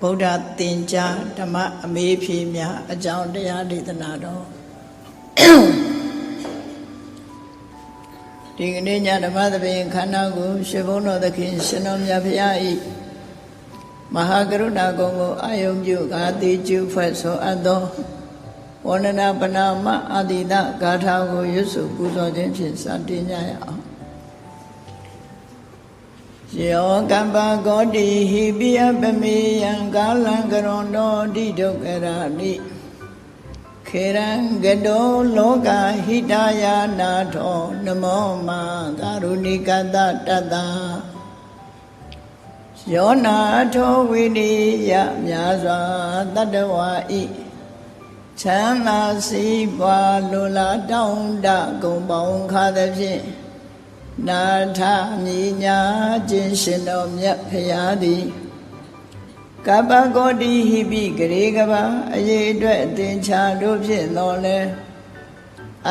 ဗုဒ္ဓသင်ကြားဓမ္မအမေးဖြေများအကြောင်းတရားဒေသနာတော်ဒီကနေ့ညဓမ္မသဘင်ခန္ဓာကိုရှင်ဘုန်းတော်သခင်ရှင်တော်မြတ်ဖရာဤမဟာကရုဏာကုံကိုအာယုံပြုကာတိကျုဖွဲ့ဆိုအပ်သောဝန္ဒနာပနာမအာတိတဂါထာကိုရွတ်ဆိုပူဇော်ခြင်းဖြင့်စတင်ကြရအောင် ယောကပ္ပဂောတိဟိပိယပမေယံကာလံကရွန်တောတိဒုက္ခရာတိခေရံကတောလောကဟိတယာနာထောနမောမကာရုဏိကတတတ္တယောနာထောဝိနိယမြာစွာတတ္တဝါဤချမ်းသာစီးပွားလိုလားတောင်းတဂုံပေါင်းခါသဖြင့် နာထမြညာခြင်းရှင်တော်မြတ်ဖရာသည်ကပ္ပဂောတိဟိပိဂရေကဘာအရေးအတွက်အသင်္ချာတို့ဖြင့်တော်လဲ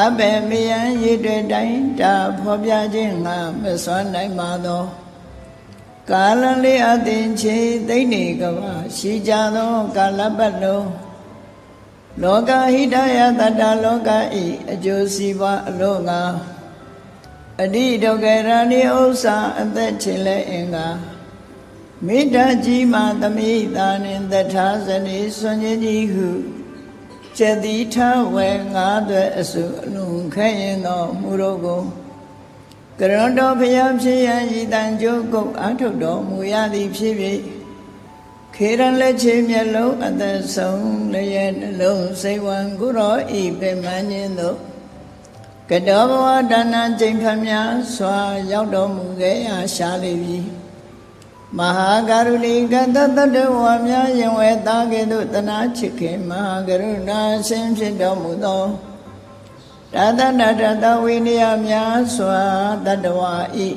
အဘယ်မယံရည်တွေတိုင်းတာဖော်ပြခြင်းငါမစွမ်းနိုင်ပါသော ကာလလေးအသင်ချေသိမ့်နေကဘာရှိကြသောကာလပတ်လုံးလောကဟိတယတတ္တလောကဤအကျိုးစီးပွားအလို့ငါ အတိဒုက္ခရဏိဥစ္စာအသက်ချင်လဲအင်္ဂါမိတ္တကြီးမာသမိတာနှင့်တထာဇနီစွန်ကြီးကြီးဟုကျက်တိထဝဲငါးသွဲအစုအလုံးခဲရင်တော်မူတော့ကိုကရဏတော်ဖျားဖြစ်ရန်ဤတန်ကြိုးကုတ်အထုတ်တော်မူရသည်ဖြစ်ဖြစ်ခေရန်လက်ချေမျက်လုံးအသက်ဆုံးလည်းရဲ့နှလုံးစိတ်ဝံကုရောဤပင်မန်းခြင်းတို့ ကတောဘဝဒါနကျိန်ဖမြစွာ ရောက်တော်မူခဲ့ရာရှားလေပြီမဟာကရုဏီကတတတဝါများယင်ဝဲသားကဲ့သို့တနာချစ်ခင်မဟာကရုဏာရှင်ဖြစ်တော်မူသောတတတတတဝိနည်းများစွာတတဝါဤ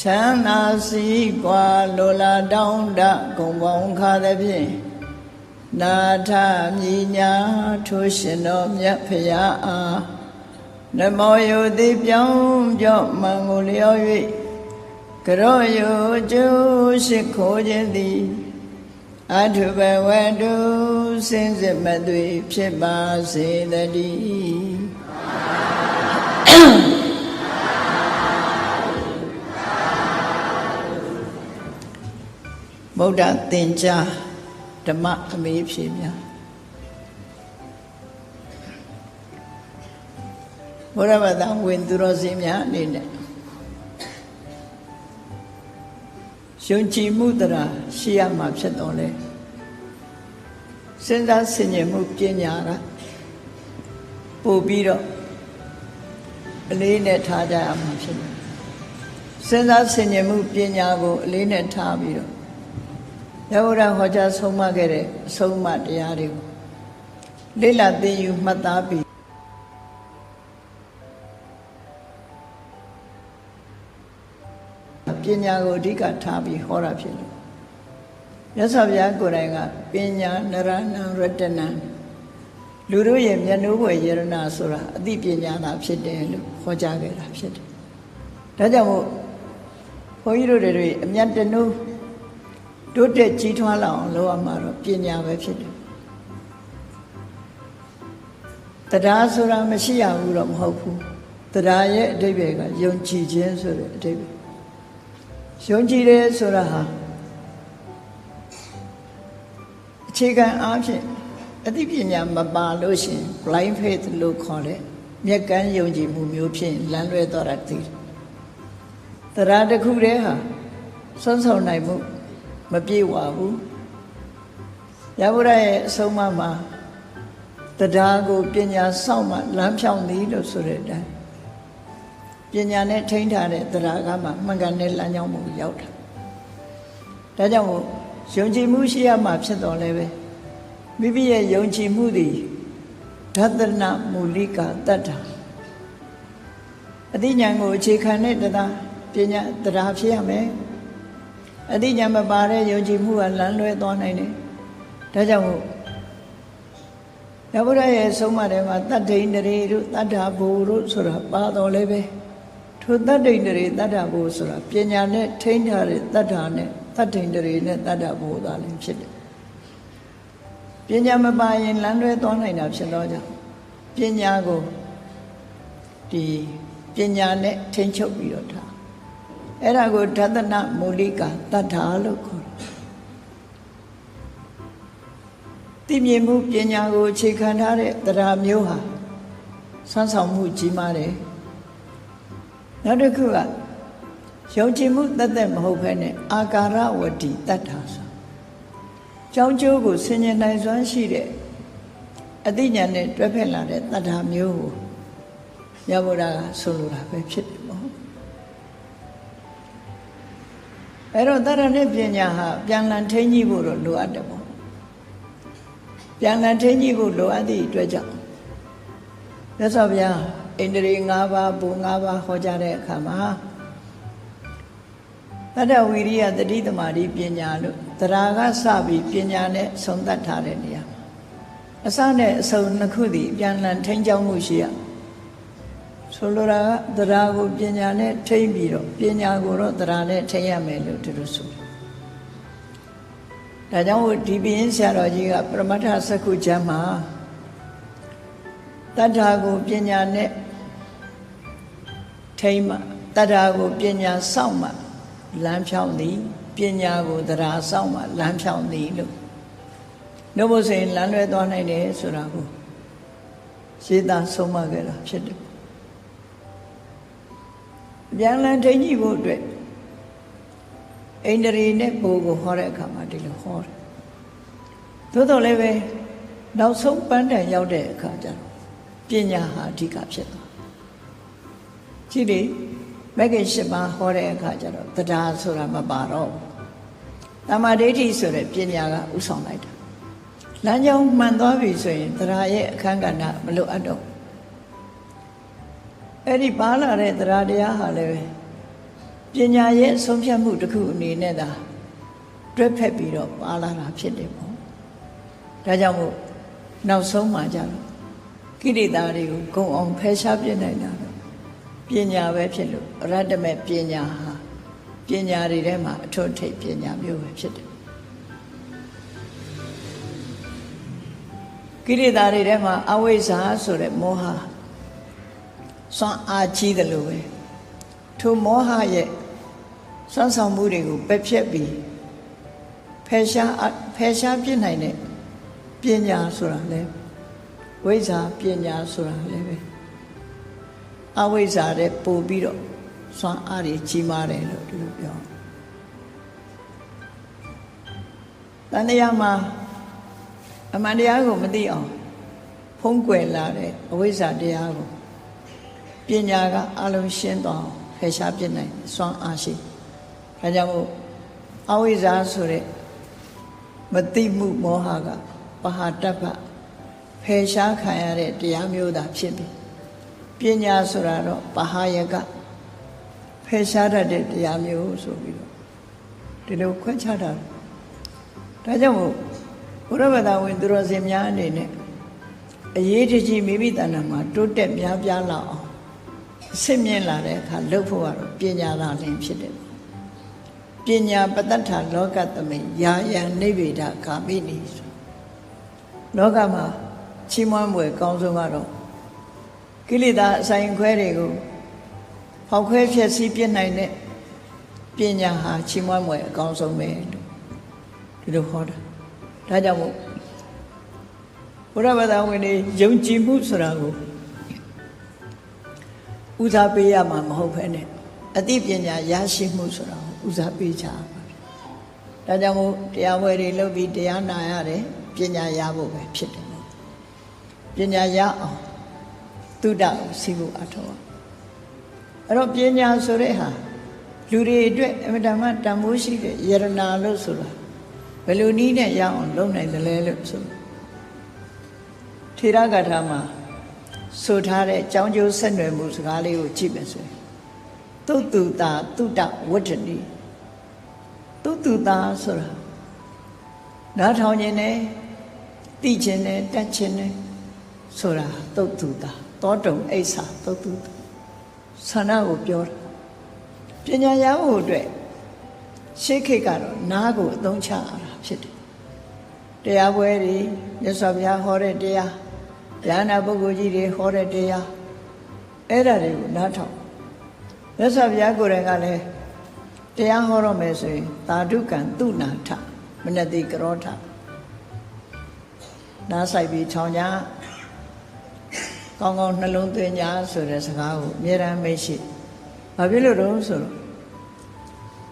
ချမ်းသာစီပွားလိုလားတောင်းတဂုံပေါင်းခါသဖြင့်နာထမြညာထိုးရှင်တော်မြတ်ဖရာအား နမောယုတိပြောင်းကြော့မံကိုလျော်၍ကရောယုကျိုးရှိခိုးခြင်းသည်အထုဘဝတုစင်စစ်မသွေဖြစ်ပါစေတည်းဗုဒ္ဓသင်္ကြားဓမ္မအမေးဖြေများ ဘုရားဘာသာဝင်သူတော်စင်များအနေနဲ့ယုံကြည်မှုတရားရှိရမှာဖြစ်တော်လဲစဉ်းစားဆင်ခြင်မှုပညာကပို့ပြီးတော့အလေးနဲ့ထားကြရမှာဖြစ်တယ်စဉ်းစားဆင်ခြင်မှုပညာကိုအလေးနဲ့ထားပြီးတော့ရဟောရဟောကြားဆုံးမခဲ့တဲ့အဆုံးအမတရားတွေကိုလေ့လာသင်ယူမှတ်သားပြီး ညာကိုအဓိကထားပြီးဟောတာဖြစ်လို့မြတ်စွာဘုရားကိုယ်တိုင်ကပညာနရဏံရတနံလူတို့ရဲ့မျက်နှာဘွယ်ယရဏဆိုတာအသိပညာသာဖြစ်တယ်လို့ဟောကြားခဲ့တာဖြစ်တယ်။ဒါကြောင့်မို့ဘုန်းကြီးတို့တွေအမြတ်တနုတိုးတက်ကြီးထွားလာအောင်လုပ်ရမှာတော့ပညာပဲဖြစ်တယ်။တရားဆိုတာမရှိရဘူးတော့မဟုတ်ဘူး။တရားရဲ့အဓိပ္ပာယ်ကယုံကြည်ခြင်းဆိုတဲ့အဓိပ္ပာယ် ယုံကြည်တယ်ဆိုတာဟာအခြေခံအားဖြင့်အသိပညာမပါလို့ရှင် blind faith လို့ခေါ်တဲ့မျက်ကန်းယုံကြည်မှုမျိုးဖြင့်လမ်းလွဲသွားတာသိတယ်။တရားတစ်ခုတည်းဟာစွန့်ဆောင်နိုင်မှုမပြေဝဘူး။ရဗုဒ္ဓရဲ့အဆုံးအမမှာတရားကိုပညာစောင့်မှလမ်းဖြောင်းသည်လို့ဆိုတဲ့အတိုင်း ပညာနဲ့ထိန်းထားတဲ့တရားကမှမှန်ကန်တဲ့လမ်းကြောင်းကိုရောက်တာဒါကြောင့်မို့ယုံကြည်မှုရှိရမှာဖြစ်တော်လဲပဲမိမိရဲ့ယုံကြည်မှုသည်ဒသနမူလိကာတတ္တာအသိဉာဏ်ကိုအခြေခံတဲ့တရားပညာတရားဖြစ်ရမယ်အသိဉာဏ်မပါတဲ့ယုံကြည်မှုကလမ်းလွဲသွားနိုင်တယ်ဒါကြောင့်မို့ရဗုဒ္ဓရဲ့ဆုံးမထဲမှာတတ္ထိန်တရေတို့တတ္ထာဘူတို့ဆိုတာပါတော်လဲပဲ ထိုတတ္တိန်တရေတတ္ထာဘူဆိုတာပညာနဲ့ထိန်းထားတဲ့တတ္ထာနဲ့တတတ်ထိန်တရေနဲ့တတ္တဘုရားလည်းဖြစ်တယ်ပညာမပါရင်လမ်းလွဲသွားနိုင်တာဖြစ်တော့ကြောင့်ပညာကိုဒီပညာနဲ့ထိန်းချုပ်ပြီးတော့ထားအဲ့ဒါကိုဒသနမူလိကတတ္ထာလို့ခေါ်တယ်သိမြင်မှုပညာကိုအခြေခံထားတဲ့တရားမျိုးဟာဆွမ်းဆောင်မှုကြီးမားတယ် နောက်တစ်ခုကယုံကြည်မှုတသက်မဟုတ်ဘဲနဲ့အာကာရဝတိတတ္ထာဆိုကြောင်းကျိုးကိုဆင်ញင်နိုင်စွမ်းရှိတဲ့အသိဉာဏ်နဲ့တွဲဖက်လာတဲ့တတ္ထာမျိုးကိုမြတ်ဗုဒ္ဓကဆိုလိုတာပဲဖြစ်တယ်ပေါ့အဲ့တော့တရဏိပညာဟာပြန်လည်ထိန်းကြီးဖို့တော့လိုအပ်တယ်ပေါ့ပြန်လည်ထိန်းကြီးဖို့လိုအပ်သည့်အတွက်ကြောင့်မြတ်စွာဘုရား ဣန္ဒြေ၅ပါးဘူ၅ပါးဟောကြားတဲ့အခါမှာတတ္တဝီရိယတတိသမารိပညာလို့တရားကစပြီးပညာနဲ့ဆုံးသတ်ထားတဲ့နေရာမှာအစနဲ့အဆုံးနှစ်ခုသည်ပြန်လည်ထိန်းကျောင်းမှုရှိရဆိုလိုတာကတရားကိုပညာနဲ့ထိန်းပြီးတော့ပညာကိုတော့တရားနဲ့ထိန်းရမယ်လို့သူတို့ဆိုတယ်ဒါကြောင့်ဒီပြင်းဆရာတော်ကြီးကပရမတ္ထစက္ခုကျမ်းမှာတတ္ထာကိုပညာနဲ့ ထိမ့်မှတတ္ထာကိုပညာစောင့်မှလမ်းဖြောင်းသည်ပညာကိုတရားစောင့်မှလမ်းဖြောင်းသည်လို့နှုတ်ဖို့ဆိုရင်လမ်းလွဲသွားနိုင်တယ်ဆိုတာကိုရှင်းသာဆုံးမခဲ့တာဖြစ်တယ်ပြန်လည်ထိန်းကြည့်ဖို့အတွက်အိန္ဒြေနဲ့ဘိုးကိုဟောတဲ့အခါမှာဒီလိုဟောတယ်သို့တော်လည်းပဲနောက်ဆုံးပန်းတန်ရောက်တဲ့အခါကျတော့ပညာဟာအဓိကဖြစ်သွား ကြည့်လေမဂ္ဂင်၈ပါးဟောတဲ့အခါကျတော့တရားဆိုတာမပါတော့တမာဒိဋ္ဌိဆိုတဲ့ပညာကဥဆောင်လိုက်တာလမ်းကြောင်းမှန်သွားပြီဆိုရင်တရားရဲ့အခန်းကဏ္ဍမလိုအပ်တော့အဲ့ဒီပါလာတဲ့တရားတရားဟာလည်းပဲပညာရဲ့ဆုံးဖြတ်မှုတစ်ခုအနေနဲ့သာတွဲဖက်ပြီးတော့ပါလာတာဖြစ်တယ်ပေါ့ဒါကြောင့်မို့နောက်ဆုံးမှကြတော့ကိရိတာတွေကိုဂုံအောင်ဖယ်ရှားပြနိုင်တာ ပညာပဲဖြစ်လို့ရတ္တမေပညာဟာပညာတွေထဲမှာအထွတ်ထိပ်ပညာမျိုးပဲဖြစ်တယ်ကိရိတာတွေထဲမှာအဝိဇ္ဇာဆိုတဲ့မောဟစွမ်းအားကြီးတယ်လို့ပဲထိုမောဟရဲ့စွမ်းဆောင်မှုတွေကိုပယ်ဖြတ်ပြီးဖယ်ရှားဖယ်ရှားပြစ်နိုင်တဲ့ပညာဆိုတာလဲဝိဇ္ဇာပညာဆိုတာလဲပဲ အဝိဇ္ဇာတဲ့ပို့ပြီးတော့စွမ်းအားတွေကြီးမားတယ်လို့ဒီလိုပြောတန်တရားမှာအမှန်တရားကိုမသိအောင်ဖုံးကွယ်လာတဲ့အဝိဇ္ဇာတရားကိုပညာကအလုံးရှင်းသွားဖယ်ရှားပြစ်နိုင်စွမ်းအားရှိဒါကြောင့်မို့အဝိဇ္ဇာဆိုတဲ့မသိမှုမောဟကပဟာတ္တပဖယ်ရှားခံရတဲ့တရားမျိုးသာဖြစ်ပြီ ပညာဆိုတာတော့ပဟာယကဖယ်ရှားတတ်တဲ့တရားမျိုးဆိုပြီးတော့ဒီလိုခွဲခြားတာဒါကြောင့်မို့ဘုရားဘာသာဝင်သူတော်စင်များအနေနဲ့အရေးတကြီးမိမိတဏ္ဍာမှာတိုးတက်များပြားလာအောင်အစ်မြင့်လာတဲ့အခါလှုပ်ဖို့ကတော့ပညာသာလင်ဖြစ်တယ်ပညာပတ္တထလောကသမိယာယံနိဗ္ဗေဒကာမိနိဆိုလောကမှာချီးမွမ်းပွဲကောင်းဆုံးကတော့ ကိလေသာအဆိုင်ခွဲတွေကိုဖောက်ခွဲဖြစ်စီးပြစ်နိုင်တဲ့ပညာဟာချီးမွမ်းပွဲအကောင်းဆုံးပဲလို့ဒီလိုဟောတာဒါကြောင့်မို့ဘုရားဘာသာဝင်တွေယုံကြည်မှုဆိုတာကိုဦးစားပေးရမှာမဟုတ်ဘဲနဲ့အသိပညာရရှိမှုဆိုတာကိုဦးစားပေးချာပါဒါကြောင့်မို့တရားဝဲတွေလုပ်ပြီးတရားနာရတယ်ပညာရဖို့ပဲဖြစ်တယ်ပညာရအောင် တုဒ္ဒကိုစီဖို့အထောက်အဲ့တော့ပညာဆိုတဲ့ဟာလူတွေအတွက်အမတမတန်ဖိုးရှိတဲ့ယရနာလို့ဆိုတာဘယ်လိုနည်းနဲ့ရအောင်လုပ်နိုင်တယ်လဲလို့ဆိုထေရဂါထာမှာဆိုထားတဲ့ကြောင်းကျိုးဆက်နွယ်မှုစကားလေးကိုကြည့်မယ်ဆိုရင်သုတ္တုတာတုတ္တဝတ္တတိသုတ္တုတာဆိုတာနားထောင်ခြင်းနဲ့သိခြင်းနဲ့တတ်ခြင်းနဲ့ဆိုတာသုတ်တုတာ တောတုံအိဆာသုတ်တုတာဆန္ဒကိုပြောတာပညာရဖို့အတွက်ရှေးခေတ်ကတော့နားကိုအသုံးချရတာဖြစ်တယ်တရားပွဲတွေမြတ်စွာဘုရားဟောတဲ့တရားဉာဏပုဂ္ဂိုလ်ကြီးတွေဟောတဲ့တရားအဲ့ဒါတွေကိုနားထောင်မြတ်စွာဘုရားကိုယ်တိုင်ကလည်းတရားဟောတော့မယ်ဆိုရင်သာဓုကံသူနာထမနတိကရောထနားဆိုင်ပြီးချောင်းကြ ကောင်းကောင်းနှလုံးသွင်းကြဆိုတဲ့စကားကိုအမြဲတမ်းမိတ်ရှိဘာဖြစ်လို့တော့ဆိုတော့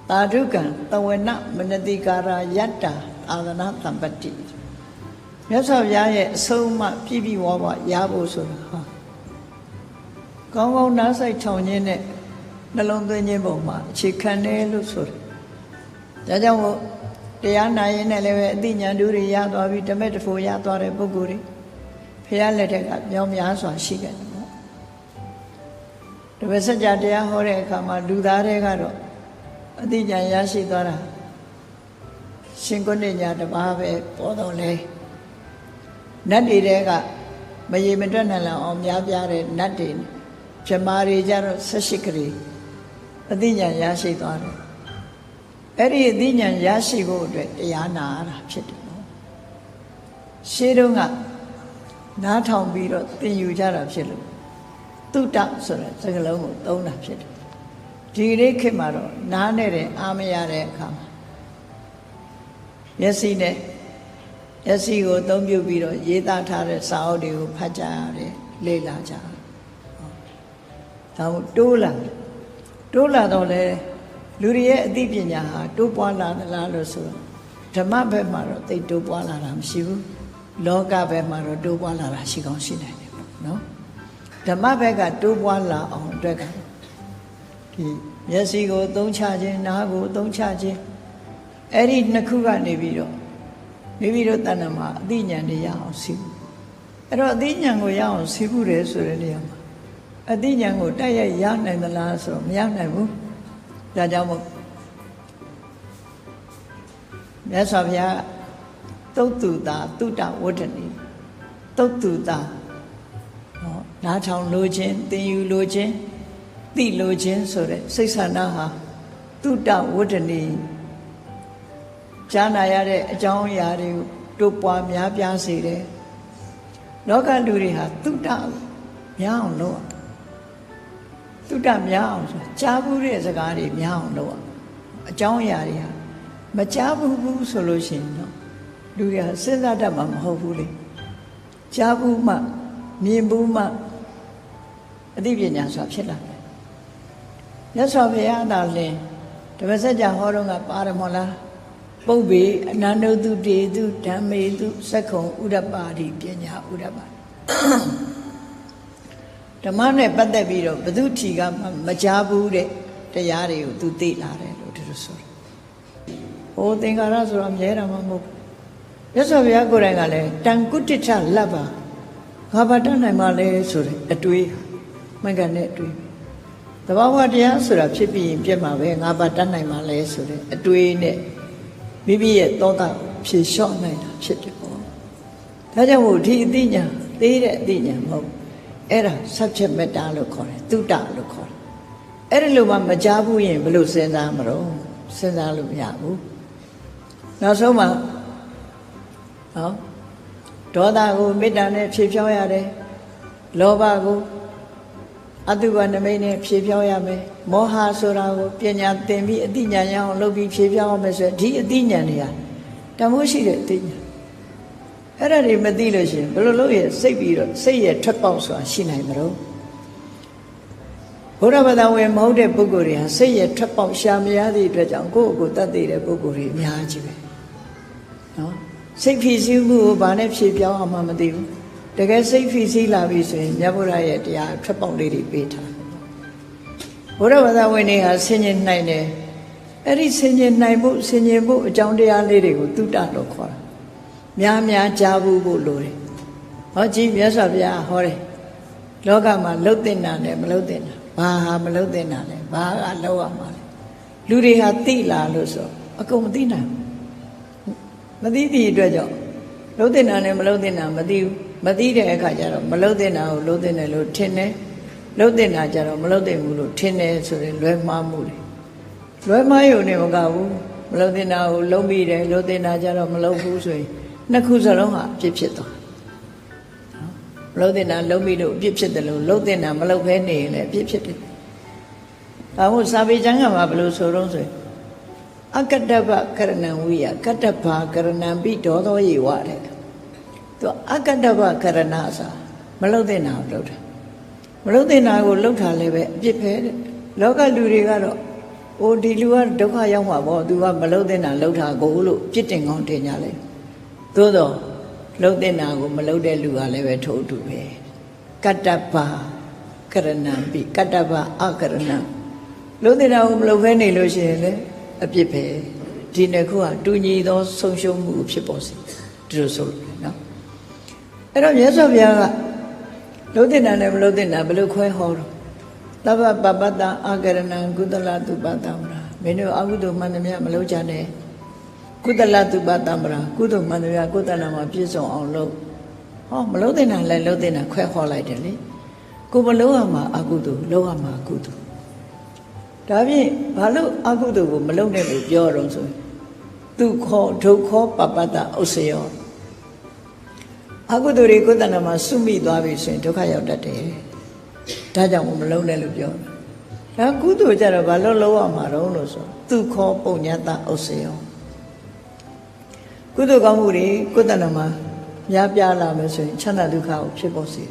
သာဓုကံတဝနမနတိကာရယတ္တာအာသနာတံပတ္တိမြတ်စွာဘုရားရဲ့အဆုံးအမပြည့်ပြည့်ဝဝရဖို့ဆိုတာဟာကောင်းကောင်းနားဆိုင်ချောင်းခြင်းနဲ့နှလုံးသွင်းခြင်းပုံမှာအခြေခံတယ်လို့ဆိုတယ်ဒါကြောင့်မို့တရားနာရင်လည်းပဲအသိဉာဏ်ဓုတွေရသွားပြီးဓမ္မတဖို့ရသွားတဲ့ပုဂ္ဂိုလ်တွေ ဖះလက်ထက်ကပြောင်းများစွာရှိခဲ့တယ်ပေါ့တပည့်စကြတရားဟောတဲ့အခါမှာလူသားတွေကတော့အသိဉာဏ်ရရှိသွားတာရှင်ကုဏ္ဏညာတပါးပဲပေါ်တော့လဲနတ်တွေတဲကမရေမတွက်နိုင်လောက်အောင်များပြားတဲ့နတ်တွေဇမားတွေကြတော့၁၈ကလေးအသိဉာဏ်ရရှိသွားတယ်အဲ့ဒီအသိဉာဏ်ရရှိဖို့အတွက်တရားနာရတာဖြစ်တယ်နော်ရှေးတု န်းကနားထောင်ပြီးတော့သင်ယူကြတာဖြစ်လို့တုတ္တဆိုတဲ့စကားလုံးကိုသုံးတာဖြစ်တယ်ဒီနေ့ခေတ်မှာတော့နားနဲ့တဲ့အာမရတဲ့အခါမှာမျက်စိနဲ့မျက်စိကိုအသုံးပြုပြီးတော့ရေးသားထားတဲ့စာအုပ်တွေကိုဖတ်ကြရတယ်လေ့လာကြတယ်ဒါမို့တိုးလာတိုးလာတော့လေလူတွေရဲ့အသိပညာဟာတိုးပွားလာသလားလို့ဆိုတော့ဓမ္မဘက်မှာတော့သိတိုးပွားလာတာမရှိဘူး လောကဘက်မှာတော့တိုးပွားလာတာရှိကောင်းရှိနိုင်တယ်ပေါ့နော်ဓမ္မဘက်ကတိုးပွားလာအောင်အတွက်ကဒီမျက်စိကိုသုံးချခြင်းနားကိုသုံးချခြင်းအဲ့ဒီနှစ်ခုကနေပြီးတော့မိမိတို့တဏ္ဍမှာအသိဉာဏ်တွေရအောင်စီးအဲ့တော့အသိဉာဏ်ကိုရအောင်စီးဖို့တယ်ဆိုတဲ့နေရာမှာအသိဉာဏ်ကိုတိုက်ရိုက်ရနိုင်သလားဆိုတော့မရနိုင်ဘူးဒါကြောင့်မို့မြတ်စွာဘုရားသု တ်တူတာတုတ္တဝဋ္ဌနီသုတ်တူတာဟောနားထောင်လိုခြင်းသင်ယူလိုခြင်းသိလိုခြင်းဆိုတဲ့စိတ်ဆန္ဒဟာတုတ္တဝဋ္ဌနီကြားနာရတဲ့အကြောင်းအရာတွေကိုတိုးပွားများပြားစေတယ်လောကလူတွေဟာတုတ္တများအောင်လုပ်အောင်တုတ္တများအောင်ဆိုကြားဘူးတဲ့စကားတွေများအောင်လုပ်အောင်အကြောင်းအရာတွေဟာမကြားဘူးဘူးဆိုလို့ရှိရင်တော့ လူတွေကစဉ်းစားတတ်မှာမဟုတ်ဘူးလေကြားဘူးမှမြင်ဘူးမှအသိပညာဆိုတာဖြစ်လာတယ်မြတ်စွာဘုရားသာလင်ဓမ္မစကြာဟောတော့ကပါတယ်မဟုတ်လားပုပ္ပေအနန္တုတုတေတုဓမ္မေတုသက္ခုံဥဒ္ဒပါတိပညာဥဒ္ဒပါဓမ္မနဲ့ပတ်သက်ပြီးတော့ဘု து ထီကမကြားဘူးတဲ့တရားတွေကိုသူသိလာတယ်လို့ဒီလိုဆိုတယ်။ဟိုသင်္ကာရဆိုတော့အမြဲတမ်းမဟုတ်ဘူး။ မြတ်စွာဘုရားကိုယ်တိုင်ကလည်းတန်ကုတ္တထလပ်ပါငါဘာတတ်နိုင်မှလဲဆိုတဲ့အတွေးမှန်ကန်တဲ့အတွေးတဘာဝတရားဆိုတာဖြစ်ပြီးရင်ပြက်မှာပဲငါဘာတတ်နိုင်မှလဲဆိုတဲ့အတွေးနဲ့မိမိရဲ့သောတာဖြေလျှော့နိုင်တာဖြစ်တယ်ပေါ့။ဒါကြောင့်မို့ဒီအသိဉာဏ်သေးတဲ့အသိဉာဏ်မဟုတ်အဲ့ဒါ subject matter လို့ခေါ်တယ်တုတ္တလို့ခေါ်တယ်အဲ့ဒီလိုမှမကြားဘူးရင်ဘယ်လိုစဉ်းစားမလို့စဉ်းစားလို့မရဘူးနောက်ဆုံးမှ ဟောဒေါသကိုမေတ္တာနဲ့ဖြေဖြောင်းရတယ်လောဘကိုအတုကနမိတ်နဲ့ဖြေဖြောင်းရမယ်မောဟဆိုတာကိုပညာသင်ပြီးအတိညာဏ်ရအောင်လုပ်ပြီးဖြေဖြောင်းရမယ်ဆိုဒီအတိညာဏ်တွေကတမိုးရှိတဲ့အတိညာဏ်အဲ့ဒါတွေမသိလို့ရှိရင်ဘယ်လိုလုပ်ရစိတ်ပြီးတော့စိတ်ရဲ့ထွက်ပေါက်ဆိုတာရှိနိုင်မလို့ဘုရားဘာသာဝင်မဟုတ်တဲ့ပုဂ္ဂိုလ်တွေဟာစိတ်ရဲ့ထွက်ပေါက်ရှာမရသည့်အတွက်ကြောင့်ကိုယ့်ကိုယ်တတ်သိတဲ့ပုဂ္ဂိုလ်တွေအများကြီးပဲနော် စိတ်ဖြစ်စည်းမှုကိုဘာနဲ့ဖြေပြောင်းအောင်မှမသိဘူးတကယ်စိတ်ဖြစ်စည်းလာပြီဆိုရင်မြတ်ဗုဒ္ဓရဲ့တရားထွက်ပေါက်လေးတွေပေးထားဘုရားဘာသာဝင်တွေဟာဆင်ញင်နိုင်တယ်အဲ့ဒီဆင်ញင်နိုင်ဖို့ဆင်ញင်ဖို့အကြောင်းတရားလေးတွေကိုတုတ္တလို့ခေါ်တာများများကြားဘူးဖို့လိုတယ်ဟောကြည့်မြတ်စွာဘုရားဟောတယ်လောကမှာလှုပ်တင်တာနဲ့မလှုပ်တင်တာဘာဟာမလှုပ်တင်တာလဲဘာကလှုပ်ရမှာလဲလူတွေဟာသိလာလို့ဆိုအကုန်မသိနိုင် မသိသည့်အတွက်ကြောင့်လှုပ်တင်တာနဲ့မလှုပ်တင်တာမသိဘူးမသိတဲ့အခါကျတော့မလှုပ်တင်တာကိုလှုပ်တင်တယ်လို့ထင်တယ်လှုပ်တင်တာကျတော့မလှုပ်တင်ဘူးလို့ထင်တယ်ဆိုရင်လွဲမှားမှုတွေလွဲမှားရုံနဲ့မကဘူးမလုံတင်တာကိုလုံးပြီးတယ်လုံတင်တာကြတော့မလုံဘူးဆိုရင်နှစ်ခုစလုံးဟာအပြစ်ဖြစ်သွားမလုံတင်တာလုံးပြီးတော့အပြစ်ဖြစ်တယ်လို့လုံတင်တာမလုံခဲနေရင်လည်းအပြစ်ဖြစ်တယ်ဒါမို့စာပေကျမ်းကမှာဘယ်လိုဆိုတော့ဆိုရင် အကတ္တပကရဏံဝိယကတ္တဘာကရဏံပိဒေါသောယေဝတဲ့သူအကတ္တပကရဏဆိုမလုံတင်တာကိုလုပ်တယ်မလုံတင်တာကိုလှုပ်တာလည်းပဲအပြစ်ပဲတဲ့လောကလူတွေကတော့အိုဒီလူကဒုက္ခရောက်မှာပေါ့သူကမလုံတင်တာလှုပ်တာကိုလို့ပြစ်တင်ကောင်းတင်ကြလိုက်သို့တော့လှုပ်တင်တာကိုမလှုပ်တဲ့လူကလည်းပဲထို့အတူပဲကတ္တဘာကရဏံပိကတ္တဘာအကရဏံလှုပ်တင်တာကိုမလှုပ်ဖဲနေလို့ရှိရင်လည်း အပြစ်ပဲဒီနှစ်ခုကတူညီသောဆုံးရှုံးမှုဖြစ်ပေါ်စေဒီလိုဆိုလို့နော်အဲ့တော့မြတ်စွာဘုရားကလှုပ်တင်တာနဲ့မလှုပ်တင်တာဘယ်လိုခွဲဟောတော့သဗ္ဗပပတ္တအာကရဏံကုသလတုပတ္တမရာမင်းတို့အကုသိုလ်မှန်သမျှမလုပ်ကြနဲ့ကုသလတုပတ္တမရာကုသိုလ်မှန်သမျှကုသလမှာပြည့်စုံအောင်လုပ်ဟောမလုပ်တင်တာလည်းလုပ်တင်တာခွဲဟောလိုက်တယ်လေကိုမလုပ်ရမှာအကုသိုလ်လုပ်ရမှာအကုသိုလ် ဒါဖြင့်ဘာလို့အကုသိုလ်ကိုမလုပ်နဲ့လို့ပြောတော့ဆိုရင်သူခောဒုက္ခောပပတ္တဥစ္စယောအကုသိုလ်တွေကိုယ်တဏ္ဍမှာစုမိသွားပြီဆိုရင်ဒုက္ခရောက်တတ်တယ်ဒါကြောင့်မလုံးနဲ့လို့ပြောတာဒါကုသိုလ်ကြတော့ဘာလို့လုံးရမှာတော့လို့ဆိုသူခောပုံညတဥစ္စယောကုသိုလ်ကောင်းမှုတွေကိုယ်တဏ္ဍမှာများပြားလာမယ်ဆိုရင်ချမ်းသာဒုက္ခကိုဖြစ်ပေါ်စေ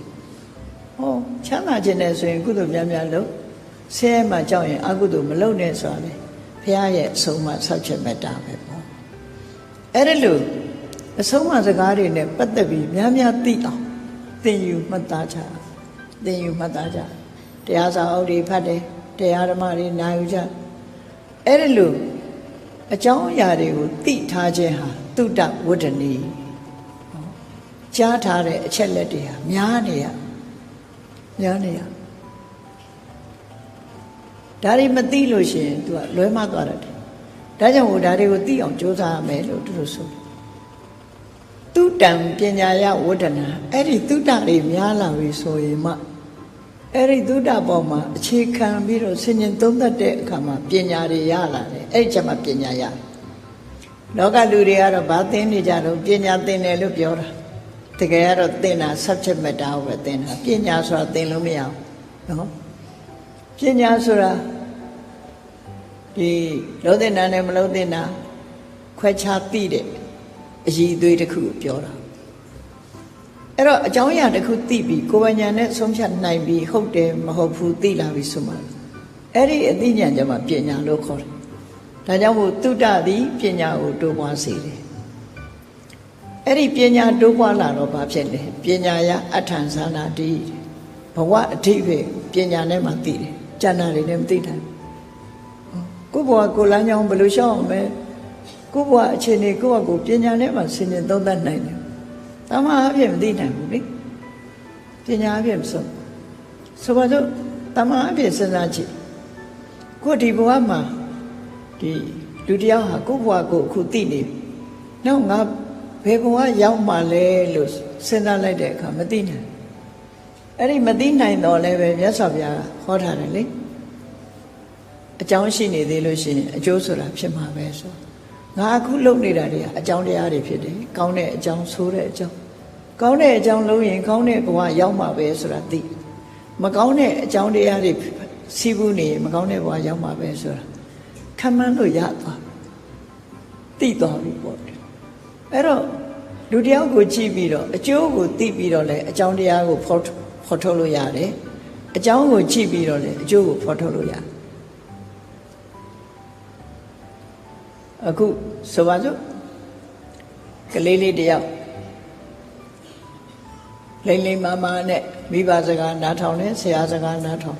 ဟောချမ်းသာခြင်းနဲ့ဆိုရင်ကုသိုလ်များများလုပ် ဆင်းရဲမှကြောက်ရင်အကုသိုလ်မလုပ်နဲ့ဆိုတာလေဘုရားရဲ့အဆုံးအမဆောက်ချက်မေတ္တာပဲပေါ့အဲ့ဒါလို့အဆုံးအမစကားတွေနဲ့ပတ်သက်ပြီးများများသိအောင်သင်ယူမှတ်သားကြသင်ယူမှတ်သားကြတရားစာအုပ်တွေဖတ်တယ်တရားဓမ္မတွေနာယူကြအဲ့ဒါလို့အကြောင်းအရာတွေကိုသိထားခြင်းဟာတုဒ္ဒဝတ္တနီကြားထားတဲ့အချက်လက်တွေဟာများနေရများနေရ ဒါတွေမသိလို့ရှိရင် तू ကလွဲမသွားတတ်တယ်ဒါကြောင့်ဟိုဒါတွေကိုသိအောင်ကြိုးစားရမယ်လို့သူတို့ဆိုတယ်တုတံပညာယဝဒနာအဲ့ဒီတုတတွေများလာပြီဆိုရင်မှအဲ့ဒီတုတပေါ်မှာအခြေခံပြီးတော့ဆင်ញင်သုံးသပ်တဲ့အခါမှာပညာတွေရလာတယ်အဲ့ဒီချက်မှာပညာရလောကလူတွေကတော့ဘာသိနေကြတော့ပညာသင်တယ်လို့ပြောတာတကယ်ကတော့သင်တာ subject matter ကိုပဲသင်တာပညာဆိုတာသင်လို့မရဘူးနော် ပညာဆိုတာဒီလုံးတင်တာနဲ့မလုံးတင်တာခွဲခြားသိတဲ့အည်အသွေးတစ်ခုကိုပြောတာအဲ့တော့အကြောင်းအရာတစ်ခုသိပြီးကိုယ်ပညာနဲ့ဆုံးဖြတ်နိုင်ပြီးဟုတ်တယ်မဟုတ်ဘူးသိလာပြီဆိုမှအဲ့ဒီအသိဉာဏ်ကြမှာပညာလို့ခေါ်တယ်ဒါကြောင့်မို့တုဒ္ဒသည်ပညာကိုတိုးပွားစေတယ်အဲ့ဒီပညာတိုးပွားလာတော့ဘာဖြစ်လဲပညာရအထံဇာနာတိဘဝအဓိပ္ပာယ်ပညာနဲ့မှသိတယ် ကျန်တာတွေနဲ့မသိနိုင်ကိုယ့်ဘဝကိုယ်လမ်းကြောင်းဘယ်လိုရှောက်အောင်လဲကိုယ့်ဘဝအခြေအနေကိုယ့်ဘဝကိုပညာနဲ့မှဆင်ခြင်သုံးသပ်နိုင်တယ်။တမအဖြစ်မသိနိုင်ဘူးလေ။ပညာအဖြစ်မဆုံး။ဆိုပါစို့တမအဖြစ်စဉ်းစားကြည့်။ကိုယ်ဒီဘဝမှာဒီလူတယောက်ဟာကိုယ့်ဘဝကိုအခုသိနေပြီ။နောက်ငါဘယ်ဘဝရောက်မှလဲလို့စဉ်းစားလိုက်တဲ့အခါမသိနိုင်ဘူး။ အဲ့ဒီမသိနိုင်တော့လည်းပဲမြတ်စွာဘုရားဟောထားတယ်လေ။အကြောင်းရှိနေသေးလို့ရှိရင်အကျိုးဆိုတာဖြစ်မှာပဲဆို။ငါအခုလုပ်နေတာတွေကအကြောင်းတရားတွေဖြစ်တယ်ကောင်းတဲ့အကြောင်းဆိုးတဲ့အကြောင်းကောင်းတဲ့အကြောင်းလုံးရင်ကောင်းတဲ့ဘဝရောက်မှာပဲဆိုတာသိမကောင်းတဲ့အကြောင်းတရားတွေစီးပူးနေမကောင်းတဲ့ဘဝရောက်မှာပဲဆိုတာခံမှန်းလို့ရသွားသိသွားပြီပေါ့အဲ့တော့လူတယောက်ကိုကြည့်ပြီးတော့အကျိုးကိုသိပြီးတော့လည်းအကြောင်းတရားကိုဖော် ဖော်ထုတ်လို့ရတယ်အကြောင်းကိုကြည့်ပြီးတော့လည်းအကျိုးကိုဖော်ထုတ်လို့ရတယ်အခုဆိုပါစို့ကလေးလေးတယောက်လိမ့်လိမ့်မာမာနဲ့မိဘစကားနားထောင်တယ်ဆရာစကားနားထောင်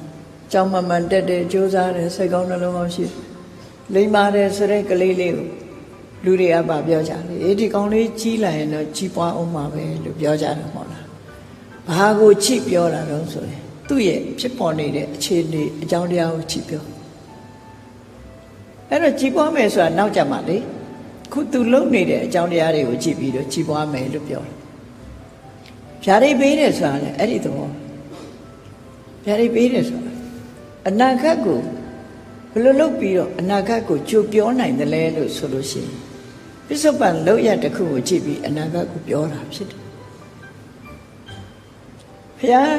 ကြောင်းမမှန်တက်တယ်ကြိုးစားတယ်စိတ်ကောင်းနှလုံးကောင်းရှိလိမ့်မာတယ်ဆိုတဲ့ကလေးလေးကိုလူတွေကပါပြောကြတယ်အေးဒီကောင်လေးကြီးလာရင်တော့ကြီးပွားအောင်မှာပဲလို့ပြောကြတယ်မဟုတ်လား ဘာကိုချိပြောတာတော့ဆိုရင်သူ့ရဲ့ဖြစ်ပေါ်နေတဲ့အခြေအနေအကြောင်းတရားကိုချိပြောအဲ့တော့ကြည်ပွားမယ်ဆိုတာနောက်ကြမှာလေခုသူလုံနေတဲ့အကြောင်းတရားတွေကိုကြည့်ပြီးတော့ကြည်ပွားမယ်လို့ပြောတယ်ဖြာရိပ်ပေးတယ်ဆိုတာလေအဲ့ဒီသဘောဖြာရိပ်ပေးတယ်ဆိုတာအနာဂတ်ကိုဘယ်လိုလုပ်ပြီးတော့အနာဂတ်ကိုကြိုပြောနိုင်တယ်လဲလို့ဆိုလို့ရှိရင်ပစ္စုပန်လောက်ရတစ်ခုကိုကြည့်ပြီးအနာဂတ်ကိုပြောတာဖြစ်တယ် ဘုရား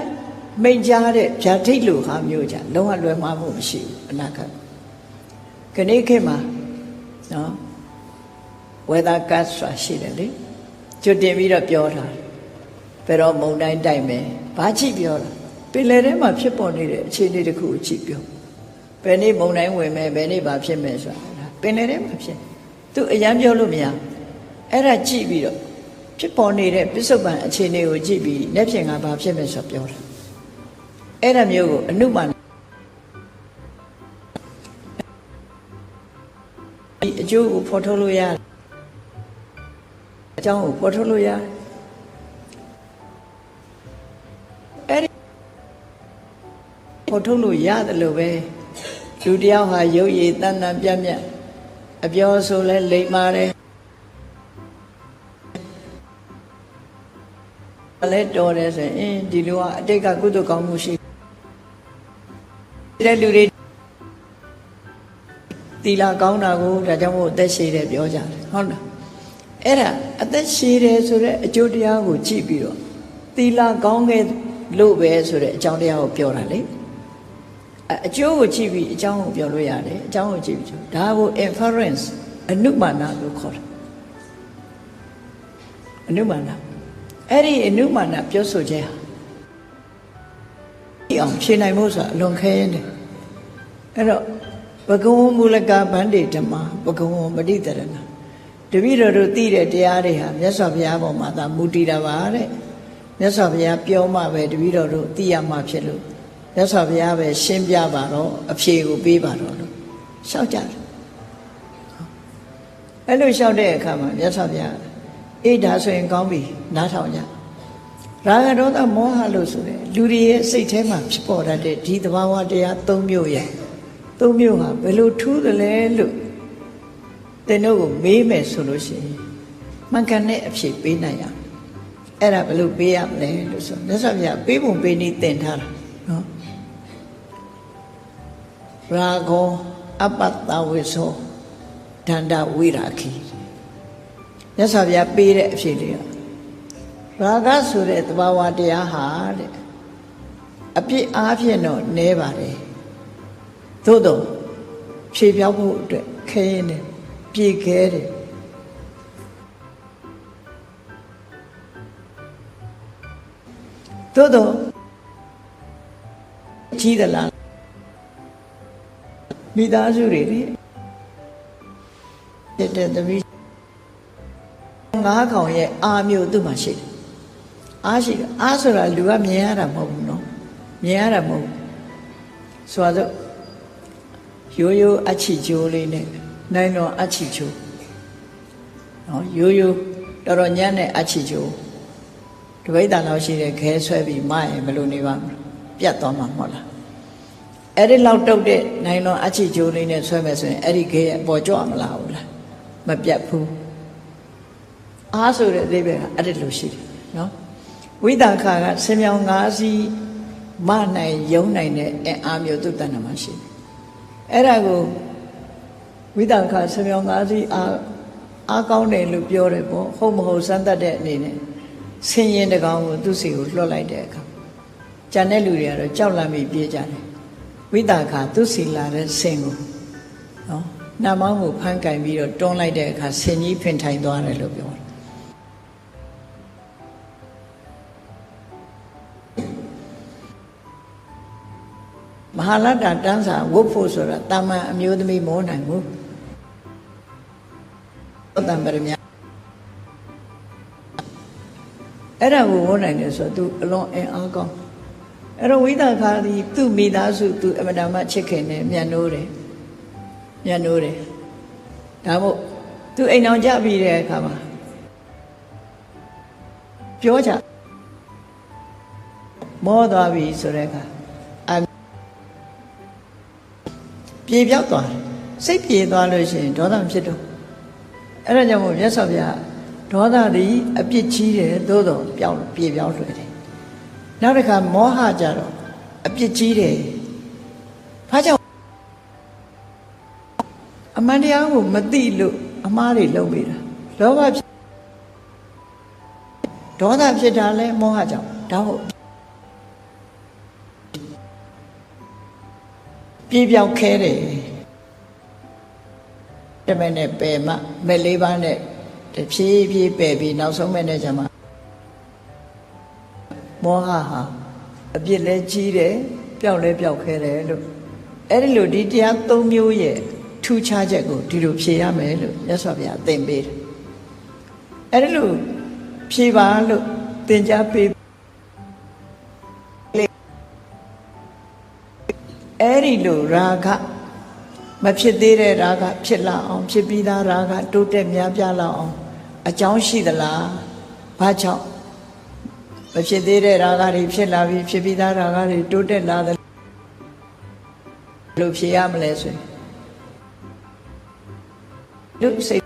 မိန့်ကြားတဲ့ဗျာဒိတ်လိုဟာမျိုးじゃလုံးဝလွယ်မှားမှုမရှိဘူးအနာဂတ်ခဏခေတ်မှာနော်ဝေဒကတ်ဆိုတာရှိတယ်လေကျွတ်တင်ပြီးတော့ပြောတာဘယ်တော့မုံတိုင်းတိုက်မယ်ဘာကြည့်ပြောတာပင်လယ်ထဲမှာဖြစ်ပေါ်နေတဲ့အခြေအနေတစ်ခုကိုကြည့်ပြောဘယ်နေ့မုံတိုင်းဝင်မယ်ဘယ်နေ့ဘာဖြစ်မယ်ဆိုတာပင်လယ်ထဲမှာဖြစ်သူအရန်ပြောလို့မရအဲ့ဒါကြည့်ပြီးတော့ ဖြစ်ပေါ်နေတဲ့ပစ္စုပန်အခြေအနေကိုကြည့်ပြီးလက်ဖြင့်ကဘာဖြစ်မယ်ဆိုပြောတာအဲ့ဒါမျိုးကိုအနုမာနဒီအကျိုးကိုဖော်ထုတ်လို့ရတယ်အကြောင်းကိုဖော်ထုတ်လို့ရတယ်အဲ့ဒီဖော်ထုတ်လို့ရတယ်လို့ပဲလူတယောက်ဟာရုပ်ရည်တန်တန်ပြတ်ပြတ်အပြောဆိုလဲလိမ္မာတယ် လဲတော်တယ်ဆိုရင်အင်းဒီလူကအတိတ်ကကုသိုလ်ကောင်းမှုရှိတဲ့လူတွေတီလာကောင်းတာကိုဒါကြောင့်မို့အသက်ရှည်တယ်ပြောကြတယ်ဟုတ်လားအဲ့ဒါအသက်ရှည်တယ်ဆိုတဲ့အကျိုးတရားကိုကြည့်ပြီးတော့တီလာကောင်းခဲ့လို့ပဲဆိုတဲ့အကြောင်းတရားကိုပြောတာလေအအကျိုးကိုကြည့်ပြီးအကြောင်းကိုပြောလို့ရတယ်အကြောင်းကိုကြည့်ပြီးဒါကို inference အနုမာနလို့ခေါ်တယ်အနုမာန အဲ့ဒီအနုမာနပြောဆိုခြင်းဟာဒီအောင်ဖြေနိုင်ဖို့ဆိုတာအလွန်ခဲရင်တယ်အဲ့တော့ဘဂဝံမူလကဗန္တိဓမ္မဘဂဝံပဋိတရဏတပည့်တော်တို့သိတဲ့တရားတွေဟာမြတ်စွာဘုရားပေါ်မှာသာမူတည်တာပါတဲ့မြတ်စွာဘုရားပြောမှပဲတပည့်တော်တို့သိရမှဖြစ်လို့မြတ်စွာဘုရားပဲရှင်းပြပါတော့အဖြေကိုပေးပါတော့လို့ရှောက်ကြတယ်အဲ့လိုရှောက်တဲ့အခါမှာမြတ်စွာဘုရား အေးဒါဆိုရင်ကောင်းပြီနားထောင်ကြရာဂဒေါသမောဟလို့ဆိုတဲ့လူတွေရဲ့စိတ်ထဲမှာဖြစ်ပေါ်တတ်တဲ့ဒီသဘာဝတရား၃မျိုးရဲ့၃မျိုးဟာဘယ်လိုထူးသလဲလို့သင်တို့ကိုမေးမယ်ဆိုလို့ရှိရင်မှန်ကန်တဲ့အဖြေပေးနိုင်ရအောင်အဲ့ဒါဘယ်လိုပေးရမလဲလို့ဆိုမြတ်စွာဘုရားပေးပုံပေးနည်းသင်ထားတာနော်ရာဂောအပတ္တဝိသောဒန္တဝိရာခိ မြတ်စွာဘုရားပေးတဲ့အဖြေလေးကရာဂဆိုတဲ့သဘာဝတရားဟာတဲ့အပြစ်အားဖြင့်တော့နည်းပါတယ်သို့တော့ဖြေပြောင်းဖို့အတွက်ခဲရင်တယ်ပြေခဲတယ်သို့တော့ကြီးသလားမိသားစုတွေလေတဲ့တဲ့သမီး ငါးကောင်ရဲ့အာမျိုးသူ့မှာရှိတယ်အားရှိတယ်အားဆိုတာလူကမြင်ရတာမဟုတ်ဘူးနော်မြင်ရတာမဟုတ်ဘူးဆိုတော့ရိုးရိုးအချီချိုးလေးနဲ့နိုင်တော်အချီချိုးနော်ရိုးရိုးတော်တော်ညံ့တဲ့အချီချိုးတပိတ်တန်လောက်ရှိတဲ့ခဲဆွဲပြီးမရင်ဘယ်လိုနေပါမလဲပြတ်သွားမှာမဟုတ်လားအဲ့ဒီလောက်တုတ်တဲ့နိုင်တော်အချီချိုးလေးနဲ့ဆွဲမယ်ဆိုရင်အဲ့ဒီခဲအပေါ်ကြော့မလာဘူးလားမပြတ်ဘူး အားဆိုတဲ့အသေးပဲကအဲ့ဒီလိုရှိတယ်နော်ဝိသခါကဆင်မြောင်၅စီးမနိုင်ယုံနိုင်တဲ့အင်အားမျိုးသူ့တဏ္ဍမှာရှိတယ်အဲ့ဒါကိုဝိသခါဆင်မြောင်၅စီးအားအားကောင်းတယ်လို့ပြောတယ်ပေါ့ဟုတ်မဟုတ်စမ်းတတ်တဲ့အနေနဲ့ဆင်းရင်တကောင်ကိုသူ့စီကိုလွှတ်လိုက်တဲ့အခါကျန်တဲ့လူတွေကတော့ကြောက်လန့်ပြီးပြေးကြတယ်ဝိသခါသူ့စီလာတဲ့ဆင်ကိုနော်နှမောင်းကိုဖမ်းကင်ပြီးတော့တွန်းလိုက်တဲ့အခါဆင်ကြီးဖင်ထိုင်သွားတယ်လို့ပြော ဟာလတ္တတန်းစာဝုတ်ဖို့ဆိုတာတာမန်အမျိုးသမီးမောနိုင်ဘူးသောတံပရမအဲ့ဒါကိုဝန်းနိုင်တယ်ဆိုတော့ तू အလွန်အင်အားကောင်းအဲ့တော့ဝိသခါဒီသူ့မိသားစု तू အမတမချစ်ခင်တယ်မြန်နိုးတယ်မြန်နိုးတယ်ဒါမို့ तू အိမ်အောင်ကြပြီးတဲ့အခါမှာပြောကြမောသွားပြီဆိုတဲ့အခါ ပြေပြောက်သွားတယ်စိတ်ပြေသွားလို့ရှိရင်ဒေါသမဖြစ်တော့အဲ့ဒါကြောင့်မို့မြတ်စွာဘုရားဒေါသသည်အပြစ်ကြီးတယ်သို့တော့ပြောင်းပြေပြောင်းလွယ်တယ်နောက်တစ်ခါမောဟကြတော့အပြစ်ကြီးတယ်ဘာကြောင့်အမှန်တရားကိုမသိလို့အမှားတွေလုပ်မိတာလောဘဖြစ်ဒေါသဖြစ်တာလဲမောဟကြောင့်ဒါဟုတ် ပြေပြောက်ခဲတယ်တမန်နဲ့ပယ်မမဲ့လေးပါးနဲ့တဖြည်းဖြည်းပယ်ပြီးနောက်ဆုံးမဲ့နဲ့ကျမှမောဟဟာအပြစ်လဲကြီးတယ်ပျောက်လဲပျောက်ခဲတယ်လို့အဲ့ဒီလိုဒီတရား၃မျိုးရဲ့ထူးခြားချက်ကိုဒီလိုဖြေရမယ်လို့မြတ်စွာဘုရားအသင်ပေးတယ်အဲ့ဒီလိုဖြေပါလို့သင်ကြားပေး ဒီလိုရာဂမဖြစ်သေးတဲ့ရာဂဖြစ်လာအောင် ဖြစ်ပြီးသားရာဂတိုးတက်များပြားလာအောင်အကြောင်းရှိသလားဘာကြောင့်မဖြစ်သေးတဲ့ရာဂတွေဖြစ်လာပြီးဖြစ်ပြီးသားရာဂတွေတိုးတက်လာတယ်လို့ဖြေရမလဲဆိုရင်လူစိတ်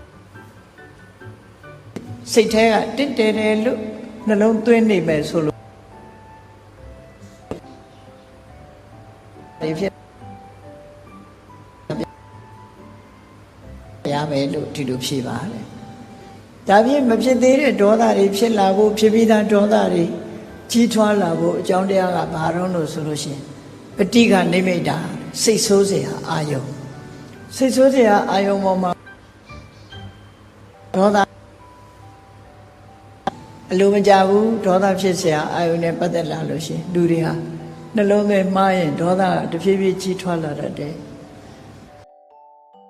စိတ်แท้ကတစ်တယ်တယ်လို့နှလုံးသွင်းနေမယ်ဆိုလို့ မယ်လို့ဒီလိုဖြေပါတယ်။ဒါဖြင့်မဖြစ်သေးတဲ့ဒေါသတွေဖြစ်လာဖို့ဖြစ်ပြီးသားဒေါသတွေကြီးထွားလာဖို့အကြောင်းတရားကဘာတော့လို့ဆိုလို့ရှိရင်ပဋိက္ခနိမိတ်တာစိတ်ဆိုးစရာအာယုံစိတ်ဆိုးစရာအာယုံပေါ်မှာဒေါသအလိုမကြဘူးဒေါသဖြစ်စရာအာယုံနဲ့ပတ်သက်လာလို့ရှိရင်လူတွေဟာနှလုံးသွင်းမှားရင်ဒေါသတဖြည်းဖြည်းကြီးထွားလာတတ်တယ်။